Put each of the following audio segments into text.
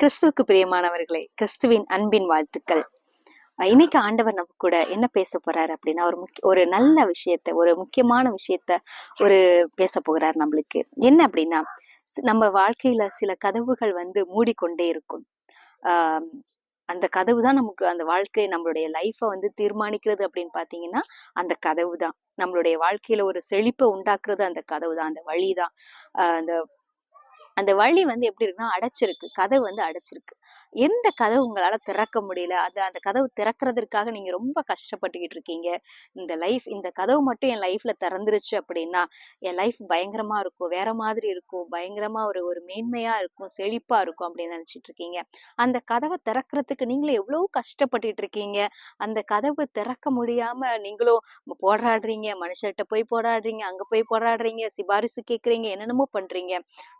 கிறிஸ்துவுக்கு பிரியமானவர்களே கிறிஸ்துவின் அன்பின் வாழ்த்துக்கள். இன்னைக்கு ஆண்டவர் நம்ம கூட என்ன பேச போறாரு அப்படின்னா ஒரு முக்கிய ஒரு நல்ல விஷயத்த ஒரு முக்கியமான விஷயத்த ஒரு பேச போகிறார் நம்மளுக்கு. என்ன அப்படின்னா நம்ம வாழ்க்கையில சில கதவுகள் வந்து மூடிக்கொண்டே இருக்கும். ஆஹ் அந்த கதவு தான் நமக்கு அந்த வாழ்க்கை நம்மளுடைய லைஃப்பை வந்து தீர்மானிக்கிறது அப்படின்னு பாத்தீங்கன்னா அந்த கதவு தான். நம்மளுடைய வாழ்க்கையில ஒரு செழிப்பை உண்டாக்குறது அந்த கதவு தான் அந்த வழி தான். அந்த அந்த வழி வந்து எப்படி இருக்குன்னா அடைச்சிருக்கு. கதவு வந்து அடைச்சிருக்கு. எந்த கதவு உங்களால் திறக்க முடியல? அது அந்த கதவு திறக்கிறதுக்காக நீங்கள் ரொம்ப கஷ்டப்பட்டுக்கிட்டு இருக்கீங்க. இந்த லைஃப் இந்த கதவு மட்டும் என் லைஃப்பில் திறந்துருச்சு அப்படின்னா என் லைஃப் பயங்கரமாக இருக்கும். வேற மாதிரி இருக்கும். பயங்கரமாக ஒரு ஒரு மேன்மையாக இருக்கும். செழிப்பாக இருக்கும் அப்படின்னு நினச்சிட்டு இருக்கீங்க. அந்த கதவை திறக்கிறதுக்கு நீங்களும் எவ்வளோ கஷ்டப்பட்டுட்டு இருக்கீங்க? அந்த கதவு திறக்க முடியாமல் நீங்களும் போராடுறீங்க. மனுஷர்கிட்ட போய் போராடுறீங்க. அங்கே போய் போராடுறீங்க. சிபாரிசு கேட்குறீங்க. என்னென்னமோ பண்ணுறீங்க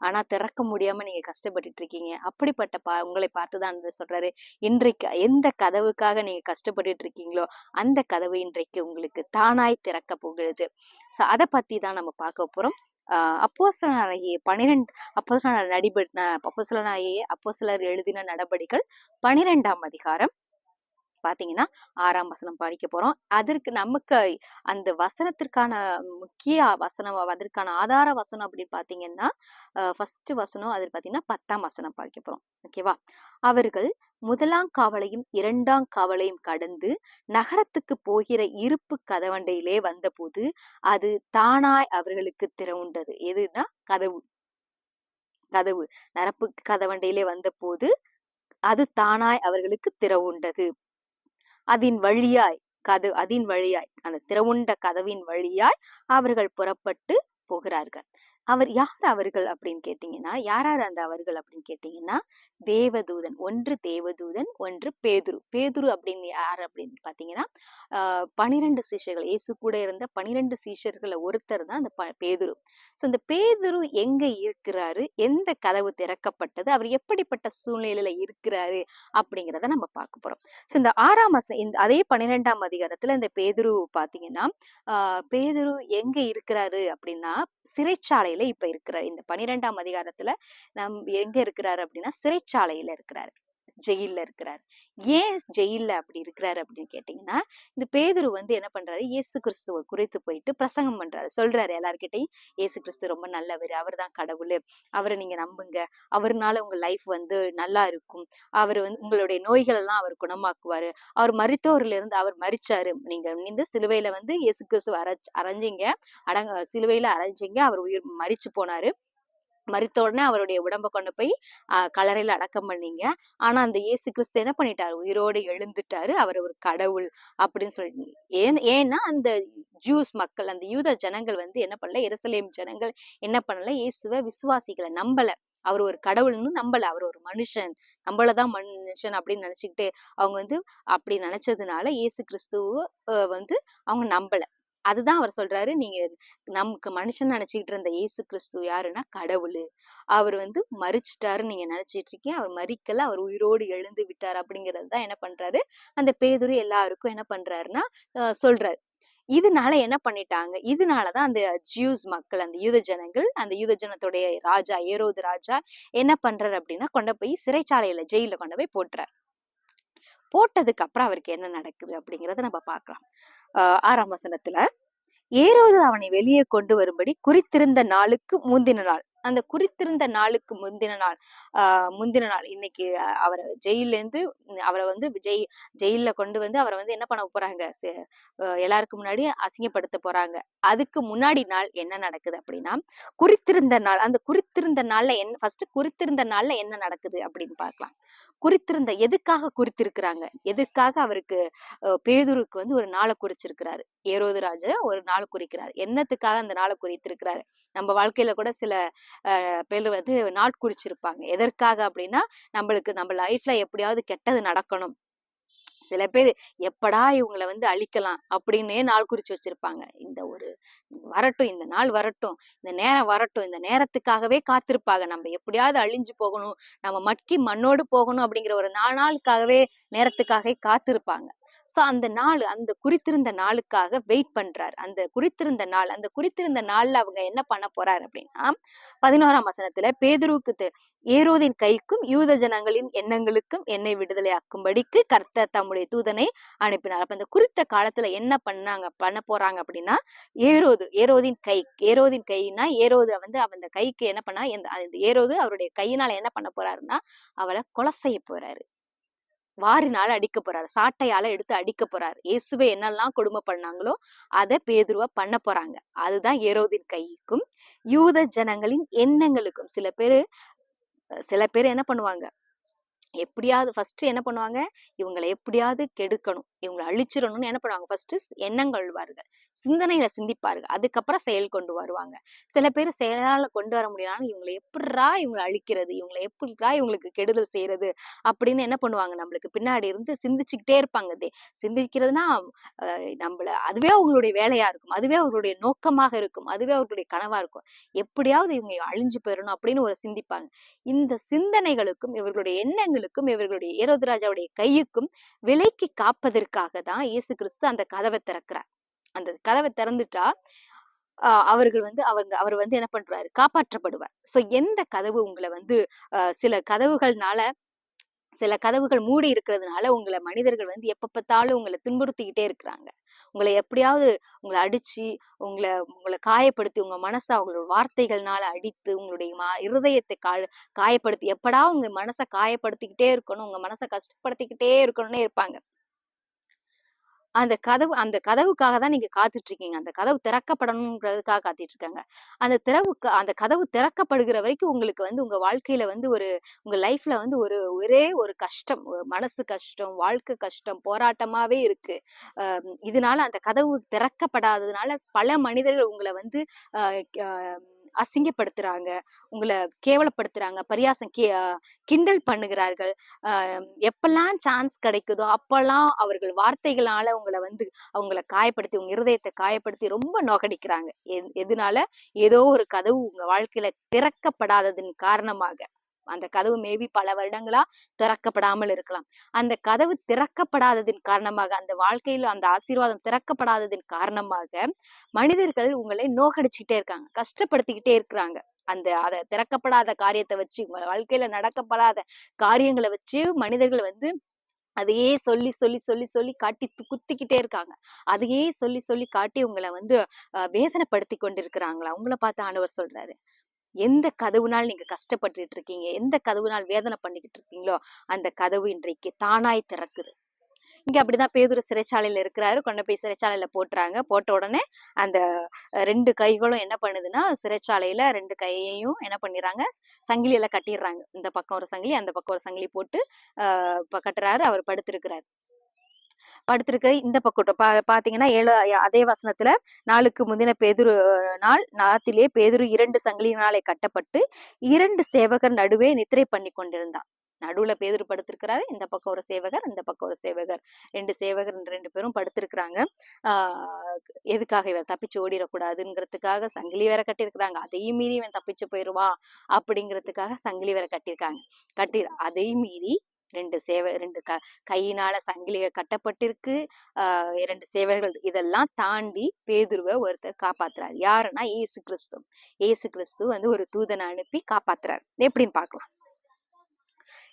ஆனால் திறக்க முடியாமல் நீங்கள் கஷ்டப்பட்டுட்டு இருக்கீங்க. அப்படிப்பட்ட பா உங்களை பார்த்து பார்த்துதான் சொல்றாரு. இன்றைக்கு எந்த கதவுக்காக நீங்க கஷ்டப்பட்டுட்டு இருக்கீங்களோ அந்த கதவு இன்றைக்கு உங்களுக்கு தானாய் திறக்க போகிறது. ஸோ அதை பத்தி தான் நம்ம பார்க்க போறோம். ஆஹ் அப்போஸ்தலனாகிய பனிரெண்டு அப்போஸ்தலனாகிய நடிப அப்போஸ்தலனாகிய அப்போசலர் எழுதின நடபடிகள் பனிரெண்டாம் அதிகாரம் பாத்தீங்கன்னா ஆறாம் வசனம் படிக்க போறோம். அதற்கு நமக்கு அந்த வசனத்திற்கான முக்கிய வசனம் அதற்கான ஆதார வசனம் அப்படின்னு பாத்தீங்கன்னா ஃபர்ஸ்ட் வசனம் அது பாத்தீங்கன்னா பத்தாம் வசனம் படிக்க போறோம். ஓகேவா அவர்கள் முதலாம் காவலையும் இரண்டாம் காவலையும் கடந்து நகரத்துக்கு போகிற இருப்பு கதவண்டையிலே வந்தபோது அது தானாய் அவர்களுக்கு திறவுண்டது எதுனா கதவு. கதவு. நரப்பு கதவண்டையிலே வந்தபோது அது தானாய் அவர்களுக்கு திறவுண்டது அதன் வழியாய் கது அதன் வழியாய் அந்த திறவுண்ட கதவின் வழியாய் அவர்கள் புறப்பட்டு போகிறார்கள். அவர் யார் அவர்கள் அப்படின்னு கேட்டீங்கன்னா யாரார் அந்த அவர்கள் அப்படின்னு கேட்டீங்கன்னா தேவதூதன் ஒன்று தேவதூதன் ஒன்று பேதுரு. பேதுரு அப்படின்னு யார் அப்படின்னு பார்த்தீங்கன்னா பனிரெண்டு சீஷர்கள். இயேசு கூட இருந்த பனிரெண்டு சீஷர்களை ஒருத்தர் தான் அந்த ப- பேதுரு. ஸோ இந்த பேதுரு எங்க இருக்கிறாரு? எந்த கதவு திறக்கப்பட்டது? அவர் எப்படிப்பட்ட சூழ்நிலையில இருக்கிறாரு? அப்படிங்கிறத நம்ம பார்க்க போறோம். ஸோ இந்த ஆறாம் வச இந்த அதே பன்னிரெண்டாம் அதிகாரத்துல இந்த பேதுரு பார்த்தீங்கன்னா பேதுரு எங்க இருக்கிறாரு அப்படின்னா சிறைச்சாலையில இப்ப இருக்கிறார். இந்த பன்னிரெண்டாம் அதிகாரத்துல நம் எங்க இருக்கிறாரு அப்படின்னா சிறை சிறைச்சாலையில இருக்கிறாரு. ஜெயில்ல இருக்கிறார். ஏன் ஜெயில்ல அப்படி இருக்கிறாரு அப்படின்னு கேட்டீங்கன்னா இந்த பேதுரு வந்து என்ன பண்றாரு? இயேசு கிறிஸ்துவ குறித்து போயிட்டு பிரசங்கம் பண்றாரு. சொல்றாரு எல்லார்கிட்டையும் இயேசு கிறிஸ்து ரொம்ப நல்லவர் அவர் தான் கடவுள். அவரை நீங்க நம்புங்க. அவர்னால உங்க லைஃப் வந்து நல்லா இருக்கும். அவர் வந்து உங்களுடைய நோய்கள் எல்லாம் அவர் குணமாக்குவாரு. அவர் மரித்தோர்ல இருந்து அவர் மரிச்சாரு. நீங்க இந்த சிலுவையில வந்து இயேசு கிறிஸ்து அரை அரைஞ்சிங்க. அடங்க சிலுவையில அரைஞ்சிங்க. அவர் உயிர் மரிச்சு போனாரு. மறித்த உடனே அவருடைய உடம்ப கொண்டு போய் கலரையில் அடக்கம் பண்ணீங்க. ஆனா அந்த இயேசு கிறிஸ்து என்ன பண்ணிட்டாரு? உயிரோடு எழுந்துட்டாரு. அவர் ஒரு கடவுள் அப்படின்னு சொல்லி ஏன் ஏன்னா அந்த ஜூஸ் மக்கள் அந்த யூத ஜனங்கள் வந்து என்ன பண்ணல? எருசலேம் ஜனங்கள் என்ன பண்ணல? இயேசுவை விசுவாசிகளை நம்பல. அவர் ஒரு கடவுள்னு நம்பல. அவர் ஒரு மனுஷன். நம்மளதான் மனுஷன் அப்படின்னு நினைச்சுக்கிட்டு அவங்க வந்து அப்படி நினைச்சதுனால இயேசு கிறிஸ்துவ வந்து அவங்க நம்பல. அதுதான் அவர் சொல்றாரு. நீங்க நமக்கு மனுஷன் நினைச்சுக்கிட்டு இருந்த இயேசு கிறிஸ்து யாருன்னா கடவுள். அவர் வந்து மறிச்சிட்டாரு நீங்க நினைச்சிட்டு இருக்கீங்க. அவர் மறிக்கல அவர் உயிரோடு எழுந்து விட்டார் அப்படிங்கிறது தான் என்ன பண்றாரு. அந்த பேதுரு எல்லாருக்கும் என்ன பண்றாருன்னா சொல்றாரு. இதனால என்ன பண்ணிட்டாங்க? இதனாலதான் அந்த ஜியூஸ் மக்கள் அந்த யூத ஜனங்கள் அந்த யூத ஜனத்துடைய ராஜா ஏரோது ராஜா என்ன பண்றாரு அப்படின்னா கொண்டு போய் சிறைச்சாலையில ஜெயில கொண்டு போய் போட்டுறாரு. போட்டதுக்கு அப்புறம் அவருக்கு என்ன நடக்குது அப்படிங்கறத நம்ம பார்க்கலாம். ஆறாம் வசனத்துல ஏரோது அவனை வெளியே கொண்டு வரும்படி குறித்திருந்த நாளுக்கு முந்தின நாள். அந்த குறித்திருந்த நாளுக்கு முந்தின நாள் ஆஹ் முந்தின நாள். இன்னைக்கு அவரை ஜெயில இருந்து அவரை வந்து ஜெய் ஜெயில கொண்டு வந்து அவரை வந்து என்ன பண்ண போறாங்க? எல்லாருக்கும் முன்னாடி அசிங்கப்படுத்த போறாங்க. அதுக்கு முன்னாடி நாள் என்ன நடக்குது அப்படின்னா குறித்திருந்த நாள் அந்த குறித்திருந்த நாள்ல என்ன ஃபர்ஸ்ட் குறித்திருந்த நாள்ல என்ன நடக்குது அப்படின்னு பார்க்கலாம். குறித்திருந்த எதுக்காக குறித்திருக்கிறாங்க? எதுக்காக அவருக்கு பேதூருக்கு பேதுருக்கு வந்து ஒரு நாளை குறிச்சிருக்கிறாரு? ஏரோது ராஜ ஒரு நாள் குறிக்கிறார். என்னத்துக்காக அந்த நாளை குறித்திருக்கிறாரு? நம்ம வாழ்க்கையில கூட சில பேர் வந்து நாட்குறிச்சிருப்பாங்க எதற்காக அப்படின்னா நம்மளுக்கு நம்ம லைஃப்ல எப்படியாவது கெட்டது நடக்கணும். சில பேர் எப்படா இவங்களை வந்து அழிக்கலாம் அப்படின்னே நாள் குறிச்சு வச்சிருப்பாங்க. இந்த ஒரு வரட்டும் இந்த நாள் வரட்டும் இந்த நேரம் வரட்டும் இந்த நேரத்துக்காகவே காத்திருப்பாங்க. நம்ம எப்படியாவது அழிஞ்சு போகணும் நம்ம மட்கி மண்ணோடு போகணும் அப்படிங்கிற ஒரு நாலு நாளுக்காகவே நேரத்துக்காகவே காத்திருப்பாங்க. ஸோ அந்த நாள் அந்த குறித்திருந்த நாளுக்காக வெயிட் பண்றார். அந்த குறித்திருந்த நாள் அந்த குறித்திருந்த நாள்ல அவங்க என்ன பண்ண போறாரு அப்படின்னா பதினோராம் வசனத்துல பேதுருவுக்கு ஏரோதின் கைக்கும் யூத ஜனங்களின் எண்ணங்களுக்கும் என்னை விடுதலையாக்கும்படிக்கு கர்த்தர் தம்முடைய தூதனை அனுப்பினார். அப்ப இந்த குறித்த காலத்துல என்ன பண்ணாங்க பண்ண போறாங்க அப்படின்னா ஏரோது ஏரோதின் கை ஏரோதின் கைனா ஏரோது வந்து அந்த கைக்கு என்ன பண்ணா அந்த ஏரோது அவருடைய கையினால என்ன பண்ண போறாருன்னா அவளை கொலை செய்ய போறாரு. வாரினால அடிக்க போறாரு. சாட்டையால எடுத்து அடிக்க போறாரு. இயேசுவை என்னெல்லாம் கொடுமை பண்ணாங்களோ அதை பேதுருவா பண்ண போறாங்க. அதுதான் ஏரோதின் கைக்கும் யூத ஜனங்களின் எண்ணங்களுக்கும். சில பேரு சில பேர் என்ன பண்ணுவாங்க? எப்படியாவது ஃபர்ஸ்ட் என்ன பண்ணுவாங்க? இவங்களை எப்படியாவது கெடுக்கணும். இவங்களை அழிச்சிடணும்னு என்ன பண்ணுவாங்க? ஃபர்ஸ்ட் எண்ணங்கள் சிந்தனையில சிந்திப்பார்கள் அதுக்கப்புறம் செயல் கொண்டு வருவாங்க. சில பேர் செயலால கொண்டு வர முடியலனாலும் இவங்களை எப்படிரா இவங்களை அழிக்கிறது? இவங்களை எப்படிரா இவங்களுக்கு கெடுதல் செய்யறது அப்படின்னு என்ன பண்ணுவாங்க? நம்மளுக்கு பின்னாடி இருந்து சிந்திச்சுக்கிட்டே இருப்பாங்க. தே சிந்திக்கிறதுனா நம்மள அதுவே அவங்களுடைய வேலையா இருக்கும். அதுவே அவர்களுடைய நோக்கமாக இருக்கும். அதுவே அவர்களுடைய கனவா இருக்கும். எப்படியாவது இவங்க அழிஞ்சு போயிடணும் அப்படின்னு ஒரு சிந்திப்பாங்க. இந்த சிந்தனைகளுக்கும் இவர்களுடைய எண்ணங்களுக்கும் இவர்களுடைய ஏரோதராஜாவுடைய கையுக்கும் விலைக்கு காப்பதற்காக தான் இயேசு கிறிஸ்து அந்த கதவை திறக்கிறார். அந்த கதவை திறந்துட்டா அவர்கள் வந்து அவங்க அவர் வந்து என்ன பண்றாரு? காப்பாற்றப்படுவார். சோ எந்த கதவு உங்களை வந்து சில கதவுகள்னால சில கதவுகள் மூடி இருக்கிறதுனால உங்களை மனிதர்கள் வந்து எப்ப பார்த்தாலும் உங்களை துன்புறுத்திக்கிட்டே இருக்கிறாங்க. உங்களை எப்படியாவது உங்களை அடிச்சு உங்களை உங்களை காயப்படுத்தி உங்க மனசை அவங்களோட வார்த்தைகள்னால அடித்து உங்களுடைய மா இருதயத்தை கா காயப்படுத்தி எப்படா உங்க மனசை காயப்படுத்திக்கிட்டே இருக்கணும் உங்க மனசை கஷ்டப்படுத்திக்கிட்டே இருக்கணும்னே இருப்பாங்க. அந்த கதவு அந்த கதவுக்காக தான் நீங்க காத்துட்டு இருக்கீங்க அந்த கதவு திறக்கப்படணுன்றதுக்காக காத்துட்டு இருக்காங்க அந்த திறவுக்கு அந்த கதவு திறக்கப்படுகிற வரைக்கும் உங்களுக்கு வந்து உங்க வாழ்க்கையில வந்து ஒரு உங்க லைஃப்ல வந்து ஒரு ஒரே ஒரு கஷ்டம் மனசு கஷ்டம் வாழ்க்கை கஷ்டம் போராட்டமாவே இருக்கு. இதனால அந்த கதவு திறக்கப்படாததுனால பல மனிதர்கள் உங்களை வந்து அசிங்கப்படுத்துறாங்க. உங்களை கேவலப்படுத்துறாங்க. பரியாசம் கே அஹ் கிண்டல் பண்ணுகிறார்கள். எப்பெல்லாம் சான்ஸ் கிடைக்குதோ அப்பெல்லாம் அவர்கள் வார்த்தைகளால உங்களை வந்து அவங்கள காயப்படுத்தி உங்க இருதயத்தை காயப்படுத்தி ரொம்ப நோகடிக்கிறாங்க. எதனால? ஏதோ ஒரு கதவு உங்க வாழ்க்கையில திறக்கப்படாததன் காரணமாக. அந்த கதவு மேபி பல வருடங்களா திறக்கப்படாமல் இருக்கலாம். அந்த கதவு திறக்கப்படாததின் காரணமாக அந்த வாழ்க்கையில அந்த ஆசீர்வாதம் திறக்கப்படாததின் காரணமாக மனிதர்கள் உங்களை நோகடிச்சுக்கிட்டே இருக்காங்க கஷ்டப்படுத்திக்கிட்டே இருக்கிறாங்க. அந்த அதை திறக்கப்படாத காரியத்தை வச்சு உங்க வாழ்க்கையில நடக்கப்படாத காரியங்களை வச்சு மனிதர்கள் வந்து அதையே சொல்லி சொல்லி சொல்லி சொல்லி காட்டி குத்திக்கிட்டே இருக்காங்க. அதையே சொல்லி சொல்லி காட்டி உங்களை வந்து அஹ், வேதனைப்படுத்தி கொண்டிருக்கிறாங்களா? உங்களை பார்த்து ஆண்டவர் சொல்றாரு. எந்த கதவுனால் நீங்க கஷ்டப்பட்டுட்டு இருக்கீங்க எந்த கதவுனால் வேதனை பண்ணிக்கிட்டு இருக்கீங்களோ அந்த கதவு இன்றைக்கு தானாய் திறக்குது. இங்க அப்படிதான் பேதுரு சிறைச்சாலையில இருக்கிறாரு. கொண்டு போய் சிறைச்சாலையில போட்டுறாங்க. போட்ட உடனே அந்த ரெண்டு கைகளும் என்ன பண்ணுதுன்னா சிறைச்சாலையில ரெண்டு கையையும் என்ன பண்ணிடுறாங்க சங்கிலியில கட்டிடுறாங்க இந்த பக்கம் ஒரு சங்கிலி அந்த பக்கம் ஒரு சங்கிலி போட்டு ஆஹ் கட்டுறாரு. அவர் படுத்திருக்கிறார். படுத்திருக்க இந்த பக்கம் பா பாத்தீங்கன்னா ஏழு அதே வசனத்துல நாளுக்கு முந்தின பேதுரு நாள் நாத்திலே பேதுரு இரண்டு சங்கிலினாலே கட்டப்பட்டு இரண்டு சேவகர் நடுவே நித்திரை பண்ணி கொண்டிருந்தான். நடுவுல பேதுரு படுத்திருக்கிறாரு இந்த பக்கம் ஒரு சேவகர் இந்த பக்கம் ஒரு சேவகர். ரெண்டு சேவகர் ரெண்டு பேரும் படுத்திருக்கிறாங்க. ஆஹ் எதுக்காக இவன் தப்பிச்சு ஓடிடக்கூடாதுங்கிறதுக்காக சங்கிலி வேற கட்டியிருக்கிறாங்க. அதையும் மீறி இவன் தப்பிச்சு போயிடுவான் அப்படிங்கிறதுக்காக சங்கிலி வேற கட்டியிருக்காங்க. கட்டி அதையும் மீறி ரெண்டு சேவை ரெண்டு க கையினால சங்கிலிகள் கட்டப்பட்டிருக்கு. ஆஹ் இரண்டு சேவைகள் இதெல்லாம் தாண்டி பேதுருவை ஒருத்தர் காப்பாத்துறாரு. யாருன்னா ஏசு கிறிஸ்து. இயேசு கிறிஸ்து வந்து ஒரு தூதனை அனுப்பி காப்பாத்துறாரு. எப்படின்னு பார்க்கலாம்.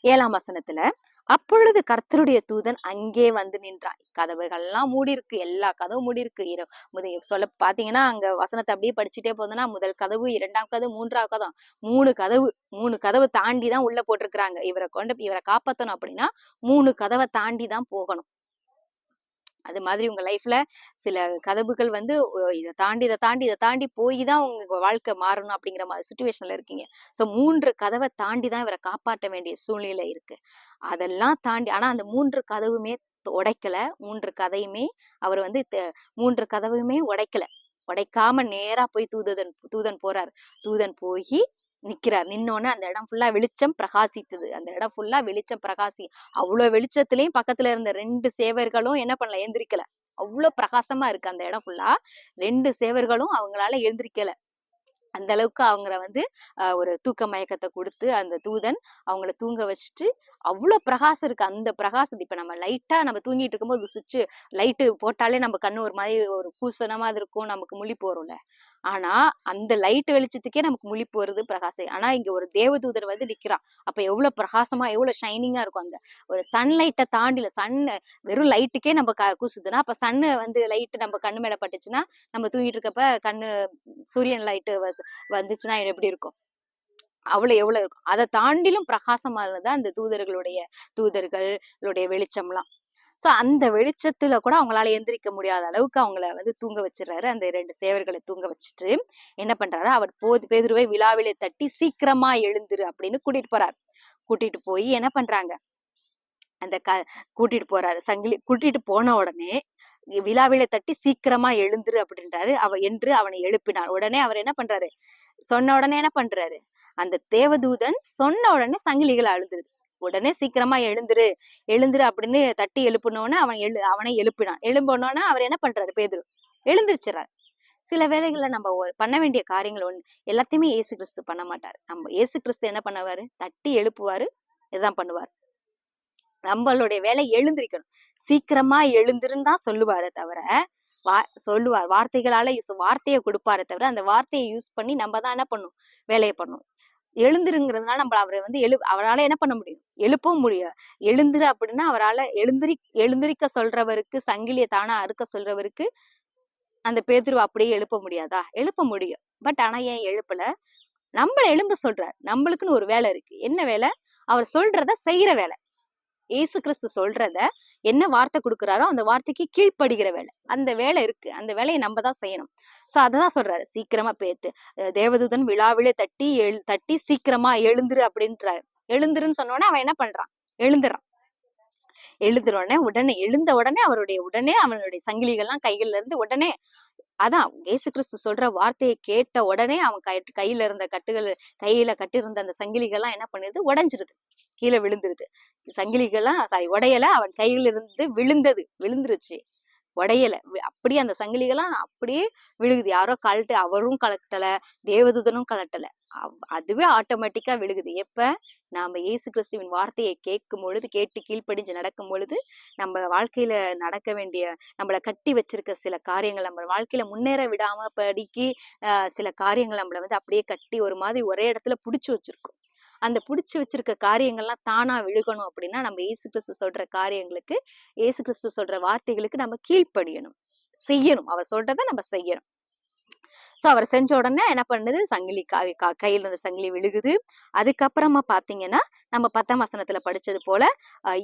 ஏழாம் வசனத்துல அப்பொழுது கர்த்தருடைய தூதன் அங்கே வந்து நின்றான். கதவுகள்லாம் மூடி இருக்கு எல்லா கதவும் மூடி இருக்கு இர- முத சொல்ல பாத்தீங்கன்னா அங்க வசனத்தை அப்படியே படிச்சுட்டே போதுன்னா முதல் கதவு இரண்டாம் கதவு மூன்றாம் கதவு. மூணு கதவு மூணு கதவை தாண்டி தான் உள்ள போட்டிருக்கிறாங்க. இவரை கொண்டு இவரை காப்பாத்தணும் அப்படின்னா மூணு கதவை தாண்டி தான் போகணும். அது மாதிரி உங்க லைஃப்ல சில கதவுகள் வந்து இதை தாண்டி இதை தாண்டி இதை தாண்டி போய் தான் உங்க வாழ்க்கை மாறணும் அப்படிங்கிற மாதிரி சுச்சுவேஷன்ல இருக்கீங்க. ஸோ மூன்று கதவை தாண்டி தான் இவரை காப்பாற்ற வேண்டிய சூழ்நிலை இருக்கு. அதெல்லாம் தாண்டி ஆனா அந்த மூன்று கதவுமே உடைக்கல. மூன்று கதையுமே அவர் வந்து மூன்று கதவுமே உடைக்கல. உடைக்காம நேரா போய் தூதன் தூதன் போறார். தூதன் போய் நிக்கிறார். நின்னோன்னு அந்த இடம் ஃபுல்லா வெளிச்சம் பிரகாசித்தது. அந்த இடம் ஃபுல்லா வெளிச்சம் பிரகாசி அவ்வளவு வெளிச்சத்திலயும் பக்கத்துல இருந்த ரெண்டு சேவர்களும் என்ன பண்ணல எந்திரிக்கல. அவ்வளவு பிரகாசமா இருக்கு அந்த இடம் ஃபுல்லா ரெண்டு சேவர்களும் அவங்களால எழுந்திரிக்கல அந்த அளவுக்கு அவங்கள வந்து ஒரு தூக்க மயக்கத்தை கொடுத்து அந்த தூதன் அவங்கள தூங்க வச்சுட்டு அவ்வளோ பிரகாசம் இருக்கு. அந்த பிரகாசம் இப்போ நம்ம லைட்டா நம்ம தூங்கிட்டு இருக்கும்போது சுவிட்சு லைட்டு போட்டாலே நம்ம கண்ணு ஒரு மாதிரி ஒரு பூசணமா இருக்கும் நமக்கு முழி வரும்ல. ஆனா அந்த லைட் வெளிச்சத்துக்கே நமக்கு முழிப்பு வருது பிரகாசம் ஆனா இங்க ஒரு தேவதூதர் வந்து நிக்கிறான். அப்ப எவ்வளவு பிரகாசமா எவ்வளவு ஷைனிங்கா இருக்கும் அந்த ஒரு சன்லைட்டை தாண்டில சன் வெறும் லைட்டுக்கே நம்ம க கூசுதுன்னா அப்ப சன்னு வந்து லைட் நம்ம கண்ணு மேல பட்டுச்சுன்னா நம்ம தூங்கிட்டு இருக்கப்ப கண்ணு சூரியன் லைட்டு வந்துச்சுன்னா எப்படி இருக்கும்? அவ்வளவு எவ்வளவு இருக்கும். அதை தாண்டிலும் பிரகாசமா இருந்தது அந்த தூதர்களுடைய தூதர்களுடைய வெளிச்சம்லாம். சோ அந்த வெளிச்சத்துல கூட அவங்களால எந்திரிக்க முடியாத அளவுக்கு அவங்கள வந்து தூங்க வச்சிடறாரு. அந்த ரெண்டு சேவர்களை தூங்க வச்சுட்டு என்ன பண்றாரு? அவர் போது பேதுருவை விழாவிலே தட்டி சீக்கிரமா எழுந்துரு அப்படின்னு கூட்டிட்டு போறாரு. கூட்டிட்டு போய் என்ன பண்றாங்க? அந்த க கூட்டிட்டு போறாரு. சங்கிலி கூட்டிட்டு போன உடனே விழாவில தட்டி சீக்கிரமா எழுந்துரு அப்படின்றாரு. அவ என்று அவனை எழுப்பினார். உடனே அவர் என்ன பண்றாரு? சொன்ன உடனே என்ன பண்றாரு? அந்த தேவதூதன் சொன்ன உடனே சங்கிலிகள் அழுந்துருது. உடனே சீக்கிரமா எழுந்துரு எழுந்துரு அப்படின்னு தட்டி எழுப்பினோன்னு அவன் எழு அவனை எழுப்பினான். எழும்பினோன்னா அவர் என்ன பண்றாரு? பேதுரு எழுந்திருச்சுறாரு. சில வேலைகளில் நம்ம பண்ண வேண்டிய காரியங்கள் ஒன்று எல்லாத்தையுமே ஏசு கிறிஸ்து பண்ண மாட்டாரு. நம்ம ஏசு கிறிஸ்து என்ன பண்ணுவாரு? தட்டி எழுப்புவாரு இதுதான் பண்ணுவார். நம்மளுடைய வேலை எழுந்திருக்கணும். சீக்கிரமா எழுந்திருந்தா சொல்லுவாரு தவிர வா சொல்லுவார். வார்த்தைகளால யூஸ் வார்த்தையை கொடுப்பாரு தவிர அந்த வார்த்தையை யூஸ் பண்ணி நம்ம தான் என்ன பண்ணும்? வேலையை பண்ணும். எழுந்துருங்கிறதுனால நம்ம அவரை வந்து எழு அவரால் என்ன பண்ண முடியும்? எழுப்பவும் முடியும் எழுந்துரு அப்படின்னா அவரால் எழுந்திரி எழுந்திரிக்க சொல்றவருக்கு சங்கிலியை தானா அறுக்க சொல்றவருக்கு அந்த பேதுருவை அப்படியே எழுப்ப முடியாதா? எழுப்ப முடியும். பட் ஆனா ஏன் எழுப்பல? நம்மளை எழும்ப சொல்றாரு. நம்மளுக்குன்னு ஒரு வேலை இருக்கு. என்ன வேலை? அவர் சொல்றத செய்யற வேலை. ஏசு கிறிஸ்து சொல்றத என்ன வார்த்தை கொடுக்குறாரோ அந்த வார்த்தைக்கு கீழ்ப்படுகிற வேலை. அந்த வேலை இருக்கு. அந்த வேலையை நம்ம தான் செய்யணும். சோ அததான் சொல்றாரு. சீக்கிரமா பேத்து. தேவதூதன் விழாவிலே தட்டி எழு தட்டி சீக்கிரமா எழுந்துரு அப்படின்றாரு. எழுந்துருன்னு சொன்னோடனே அவன் என்ன பண்றான்? எழுந்துறான். எழுதுற உடனே உடனே எழுந்த உடனே அவருடைய உடனே அவனுடைய சங்கிலிகள்லாம் கைகள்ல இருந்து உடனே அதான் ஏசு கிறிஸ்து சொல்ற வார்த்தையை கேட்ட உடனே அவன் கை கையில இருந்த கட்டுகள் கையில கட்டிருந்த அந்த சங்கிலிகள்லாம் என்ன பண்ணுது உடஞ்சிருது. கீழே விழுந்துருது. சங்கிலிகள்லாம் சாரி உடையல அவன் கையில இருந்து விழுந்தது விழுந்துருச்சு. உடையல. அப்படியே அந்த சங்கிலிகள்லாம் அப்படியே விழுகுது. யாரோ கழட்டு அவரும் கலட்டல தேவதூதனும் கலட்டல அதுவே ஆட்டோமேட்டிக்காக விழுகுது. எப்போ? நாம் இயேசு கிறிஸ்துவின் வார்த்தையை கேட்கும் பொழுது கேட்டு கீழ்ப்படிஞ்சு நடக்கும் பொழுது நம்ம வாழ்க்கையில் நடக்க வேண்டிய நம்மளை கட்டி வச்சிருக்க சில காரியங்கள் நம்ம வாழ்க்கையில் முன்னேற விடாமல் படிக்கி சில காரியங்கள் நம்மளை வந்து அப்படியே கட்டி ஒரு மாதிரி ஒரே இடத்துல பிடிச்சி வச்சுருக்கோம். அந்த பிடிச்சி வச்சிருக்க காரியங்கள்லாம் தானா விழுகணும் அப்படின்னா நம்ம ஏசு கிறிஸ்து சொல்ற காரியங்களுக்கு ஏசு கிறிஸ்து சொல்ற வார்த்தைகளுக்கு நம்ம கீழ்ப்படியணும். செய்யணும். அவர் சொல்றத நம்ம செய்யணும். சோ அவர் செஞ்ச உடனே என்ன பண்ணுது? சங்கிலி காவி கா கையில் இருந்த சங்கிலி விழுகுது. அதுக்கப்புறமா பார்த்தீங்கன்னா நம்ம பத்தாம் வசனத்துல படிச்சது போல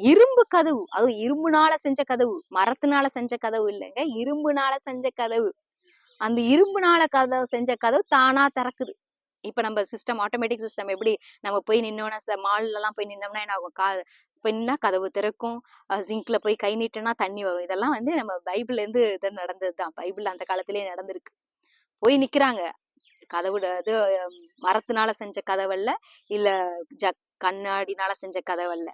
இரும்பு கதவு. அதுவும் இரும்புனால செஞ்ச கதவு. மரத்தினால செஞ்ச கதவு இல்லைங்க. இரும்புனால செஞ்ச கதவு. அந்த இரும்புனால கதவு செஞ்ச கதவு தானா திறக்குது. இப்ப நம்ம சிஸ்டம் ஆட்டோமேட்டிக் சிஸ்டம் எப்படி நம்ம போய் நின்னோம்னா மால்ல எல்லாம் போய் நின்னோம்னா என்ன ஆகும்? கா ஸ்பென்னா கதவு திறக்கும். ஜிங்க்ல போய் கை நீட்டுனா தண்ணி வரும். இதெல்லாம் வந்து நம்ம பைபிள்ல இருந்து இது நடந்ததுதான். பைபிள் அந்த காலத்திலேயே நடந்திருக்கு. போய் நிக்கிறாங்க. கதவு இது மரத்தினால செஞ்ச கதவல்ல இல்ல ஜ கண்ணாடினால செஞ்ச கதவல்ல.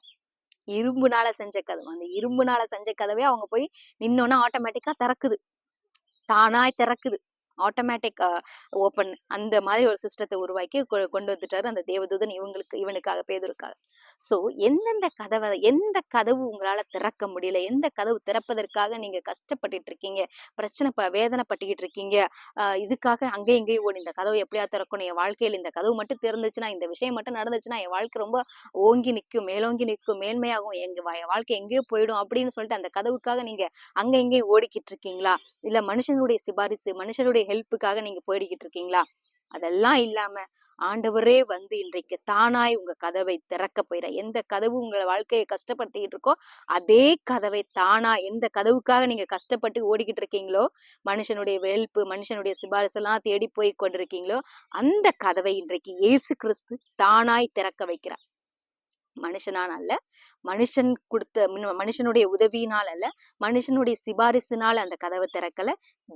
இரும்புனால செஞ்ச கதவு. அந்த இரும்புனால செஞ்ச கதவே அவங்க போய் நின்னோன்னா ஆட்டோமேட்டிக்கா திறக்குது. தானாய் திறக்குது. ஆட்டோமேட்டிக் ஓப்பன் அந்த மாதிரி ஒரு சிஸ்டத்தை உருவாக்கி கொண்டு வந்துட்டாரு அந்த தேவதூதன் இவங்களுக்கு இவனுக்காக பேதருக்காக. ஸோ எந்தெந்த கதவை எந்த கதவு உங்களால் திறக்க முடியல? எந்த கதவு திறப்பதற்காக நீங்கள் கஷ்டப்பட்டுட்டு இருக்கீங்க? பிரச்சனை வேதனைப்பட்டுக்கிட்டு இருக்கீங்க? இதுக்காக அங்கே இங்கேயும் ஓடி இந்த கதவு எப்படியா திறக்கணும்? என் வாழ்க்கையில் இந்த கதவு மட்டும் திறந்துச்சுன்னா இந்த விஷயம் மட்டும் நடந்துச்சுன்னா என் வாழ்க்கை ரொம்ப ஓங்கி நிற்கும் மேலோங்கி நிற்கும் மேன்மையாகும். என் வாழ்க்கை எங்கேயோ போயிடும் அப்படின்னு சொல்லிட்டு அந்த கதவுக்காக நீங்கள் அங்கே எங்கேயும் ஓடிக்கிட்டு இருக்கீங்களா? இல்லை மனுஷனுடைய சிபாரிசு மனுஷனுடைய ஹெல்ப்புக்காக நீங்க போயிடுக்கிட்டு இருக்கீங்களா? அதெல்லாம் இல்லாம ஆண்டவரே வந்து இன்றைக்கு தானாய் உங்க கதவை திறக்க போயிட எந்த கதவு உங்களை வாழ்க்கையை கஷ்டப்படுத்திக்கிட்டு இருக்கோ அதே கதவை தானா எந்த கதவுக்காக நீங்க கஷ்டப்பட்டு ஓடிக்கிட்டு இருக்கீங்களோ மனுஷனுடைய வெல்ப்பு மனுஷனுடைய சிபாரிசு எல்லாம் தேடி போய் கொண்டிருக்கீங்களோ அந்த கதவை இன்றைக்கு இயேசு கிறிஸ்து தானாய் திறக்க வைக்கிறார். மனுஷனால் அல்ல. மனுஷன் கொடுத்த மனுஷனுடைய உதவியினால் அல்ல. மனுஷனுடைய சிபாரிசுனால அந்த கதவை திறக்கல.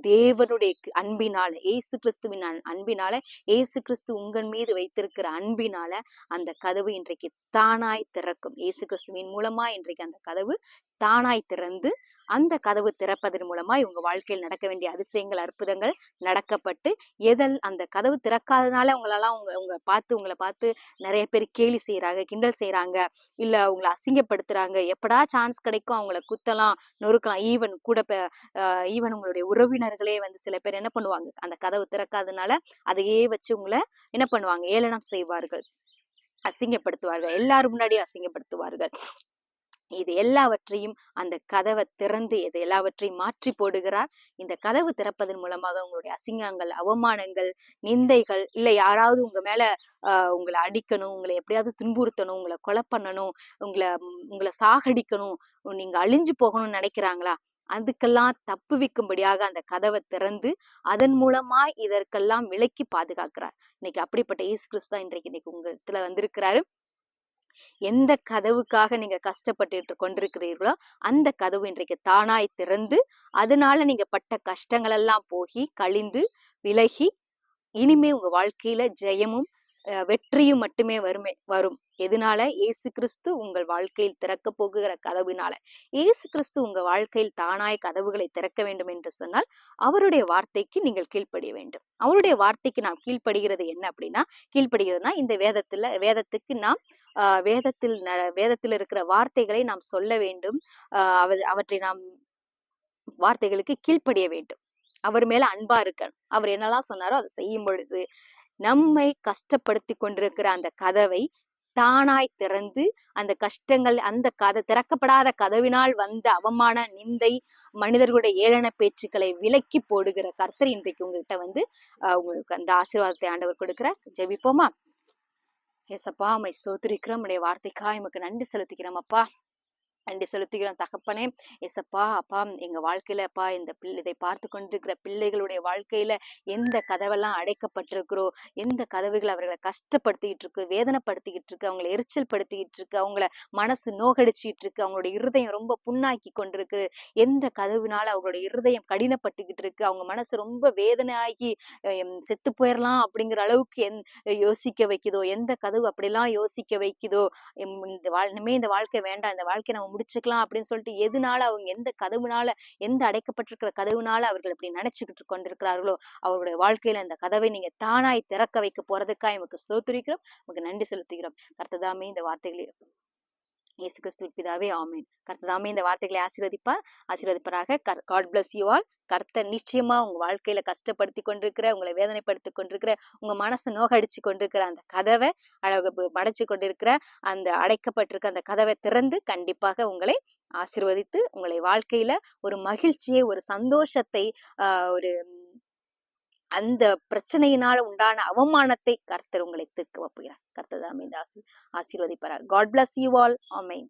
தேவனுடைய அன்பினால ஏசு கிறிஸ்துவின் அன்பினால ஏசு கிறிஸ்து உங்கள் மீது வைத்திருக்கிற அன்பினால அந்த கதவு இன்றைக்கு தானாய் திறக்கும். ஏசு கிறிஸ்துவின் மூலமா இன்றைக்கு அந்த கதவு தானாய் திறந்து அந்த கதவு திறப்பதன் மூலமாய் உங்க வாழ்க்கையில் நடக்க வேண்டிய அதிசயங்கள் அற்புதங்கள் நடக்கப்பட்டு எதல் அந்த கதவு திறக்காதனால உங்களெல்லாம் உங்க உங்க பார்த்து உங்களை பார்த்து நிறைய பேர் கேலி செய்யறாங்க கிண்டல் செய்யறாங்க இல்ல உங்களை அசிங்கப்படுத்துறாங்க எப்படா சான்ஸ் கிடைக்கும் அவங்கள குத்தலாம் நொறுக்கலாம். ஈவன் கூட ஈவன் உங்களுடைய உறவினர்களே வந்து சில பேர் என்ன பண்ணுவாங்க அந்த கதவு திறக்காதனால அதையே வச்சு உங்களை என்ன பண்ணுவாங்க ஏளனம் செய்வார்கள் அசிங்கப்படுத்துவார்கள் எல்லாரும் முன்னாடியும் அசிங்கப்படுத்துவார்கள். இது எல்லாவற்றையும் அந்த கதவை திறந்து இது எல்லாவற்றையும் மாற்றி போடுகிறார். இந்த கதவு திறப்பதன் மூலமாக உங்களுடைய அசிங்கங்கள் அவமானங்கள் நிந்தைகள் இல்லை யாராவது உங்க மேல ஆஹ் உங்களை அடிக்கணும் உங்களை எப்படியாவது துன்புறுத்தணும் உங்களை கொலை பண்ணணும் உங்களை உங்களை சாகடிக்கணும் நீங்க அழிஞ்சு போகணும்னு நினைக்கிறாங்களா? அதுக்கெல்லாம் தப்புவிக்கும்படியாக அந்த கதவை திறந்து அதன் மூலமா இதற்கெல்லாம் விலக்கி பாதுகாக்கிறார். இன்னைக்கு அப்படிப்பட்ட இயேசு கிறிஸ்து தான் இன்றைக்கு இன்னைக்கு உங்க இடத்துல வந்திருக்கிறாரு. எந்த கதவுக்காக நீங்க கஷ்டப்பட்டு கொண்டிருக்கிறீர்களோ அந்த கதவு இன்றைக்கு தானாய் திறந்து அதனால நீங்க பட்ட கஷ்டங்கள் எல்லாம் போகி கழிந்து விலகி இனிமே உங்க வாழ்க்கையில ஜெயமும் வெற்றியும் மட்டுமே வருமே வரும். எதனால? இயேசு கிறிஸ்து உங்கள் வாழ்க்கையில் திறக்க போகுகிற கதவினால. இயேசு கிறிஸ்து உங்க வாழ்க்கையில் தானாய் கதவுகளை திறக்க வேண்டும் என்று சொன்னால் அவருடைய வார்த்தைக்கு நீங்கள் கீழ்ப்படிய வேண்டும். அவருடைய வார்த்தைக்கு நாம் கீழ்ப்படுகிறது என்ன அப்படின்னா கீழ்ப்படுகிறதுனா இந்த வேதத்துல வேதத்துக்கு நாம் ஆஹ் வேதத்தில் வேதத்தில் இருக்கிற வார்த்தைகளை நாம் சொல்ல வேண்டும். ஆஹ் அவற்றை நாம் வார்த்தைகளுக்கு கீழ்ப்படிய வேண்டும். அவர் மேல அன்பா இருக்கணும். அவர் என்னெல்லாம் சொன்னாரோ அதை செய்யும் பொழுது நம்மை கஷ்டப்படுத்தி கொண்டிருக்கிற அந்த கதவை தானாய் திறந்து அந்த கஷ்டங்கள் அந்த கதை திறக்கப்படாத கதவினால் வந்த அவமான நிந்தை மனிதர்களுடைய ஏளன பேச்சுக்களை விலக்கி போடுகிற கர்த்தர் இன்றைக்கு உங்ககிட்ட வந்து உங்களுக்கு அந்த ஆசீர்வாதத்தை ஆண்டவர் கொடுக்கிற ஜெபிப்போமா? ஏசப்பா மை சோத்திரிக்கிறோம். உடைய வார்த்தைக்காக எமக்கு நன்றி செலுத்திக்கிறோம் அப்பா. நன்றி செலுத்துகிறோம் தகப்பனே. எசப்பா அப்பா எங்க வாழ்க்கையில அப்பா இந்த பிள்ளை இதை பார்த்து கொண்டிருக்கிற பிள்ளைகளுடைய வாழ்க்கையில எந்த கதவெல்லாம் அடைக்கப்பட்டிருக்கிறோ எந்த கதவுகள் அவர்களை கஷ்டப்படுத்திக்கிட்டு இருக்கு வேதனைப்படுத்திக்கிட்டு இருக்கு அவங்களை எரிச்சல் படுத்திக்கிட்டு இருக்கு அவங்கள மனசு நோகடிச்சிட்டு இருக்கு அவங்களுடைய இருதயம் ரொம்ப புண்ணாக்கி கொண்டிருக்கு எந்த கதவுனால அவங்களுடைய இருதயம் கடினப்பட்டுக்கிட்டு இருக்கு அவங்க மனசு ரொம்ப வேதனையாகி செத்து போயிடலாம் அப்படிங்கிற அளவுக்கு எந் யோசிக்க வைக்குதோ எந்த கதவு அப்படிலாம் யோசிக்க வைக்குதோ இந்த வாழ் இனிமே இந்த வாழ்க்கை வேண்டாம் இந்த வாழ்க்கை நம்ம முடிச்சுக்கலாம் அப்படின்னு சொல்லிட்டு எதுனால அவங்க எந்த கதவுனால எந்த அடைக்கப்பட்டிருக்கிற கதவுனால அவர்கள் இப்படி நினைச்சுக்கிட்டு கொண்டிருக்கிறார்களோ அவருடைய வாழ்க்கையில அந்த கதவை நீங்க தானாய் திறக்க வைக்க போறதுக்காக நமக்கு சோத்துரிக்கிறோம். நமக்கு நன்றி செலுத்துகிறோம். கர்த்ததாமே இந்த வார்த்தைகளை இயேசு கிறிஸ்துவின் பிதாவே ஆமீன். கர்த்ததாமே இந்த வார்த்தைகளை ஆசீர்வதிப்பார். ஆசீர்வதிப்பாராக. காட் பிளஸ் யூ ஆல் கர்த்தர் நிச்சயமா உங்க வாழ்க்கையில கஷ்டப்படுத்தி கொண்டிருக்கிற உங்களை வேதனைப்படுத்தி கொண்டிருக்கிற உங்க மனசை நோகடிச்சு கொண்டிருக்கிற அந்த கதவை அழகு படைச்சு கொண்டிருக்கிற அந்த அடைக்கப்பட்டிருக்க அந்த கதவை திறந்து கண்டிப்பாக உங்களை ஆசிர்வதித்து உங்களை வாழ்க்கையில ஒரு மகிழ்ச்சியை ஒரு சந்தோஷத்தை ஒரு அந்த பிரச்சனையினால் உண்டான அவமானத்தை கர்த்தர் உங்களை தீர்க்க வைப்புகிறார் கர்த்தர் தான் ஆசீர்வதிப்பார் God bless you all amen